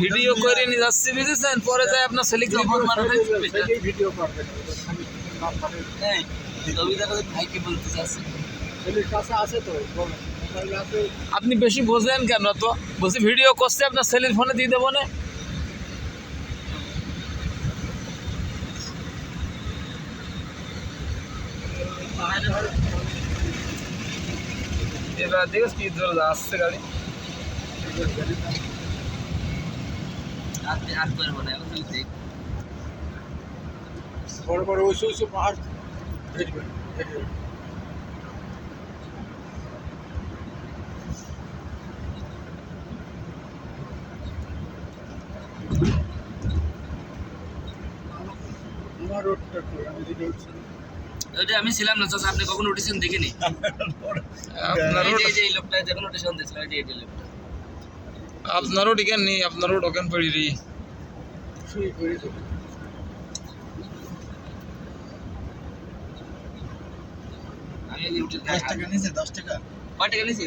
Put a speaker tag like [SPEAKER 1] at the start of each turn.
[SPEAKER 1] Video করে নিয়ে যাচ্ছে বুঝেছেন? পরে যায় আপনার ছেলেকে রিপোর্ট
[SPEAKER 2] সেটাই ভিডিও করবেন
[SPEAKER 3] ভাইকে বলতে চাচ্ছে
[SPEAKER 1] আপনি বেশি বোঝেন কেন? তো বলছি ভিডিও করছে আপনার ছেলের ফোনে দিয়ে দেবো না? এবার দেখছ কি জোর আসছে গাড়ি।
[SPEAKER 2] বড় বড় উঁচু উঁচু পাহাড়। দেখবেন আমার রোডটা আমি যেটা উঠছি
[SPEAKER 3] ওইটা আমি ছিলাম না চাচা আপনি কখন উঠেছেন দেখিনি।
[SPEAKER 1] আপনারও
[SPEAKER 3] এই যে- এই যে এই লোকটা যখন উঠেছেন দেখছিলাম এই যে লোকটা।
[SPEAKER 1] আপনারও টিকেন নি আপনারও টোকেন পড়ি রি
[SPEAKER 3] আমি উঠে
[SPEAKER 2] টাকা নিছে দশ টাকা।
[SPEAKER 3] কয় টাকা নিয়েছি?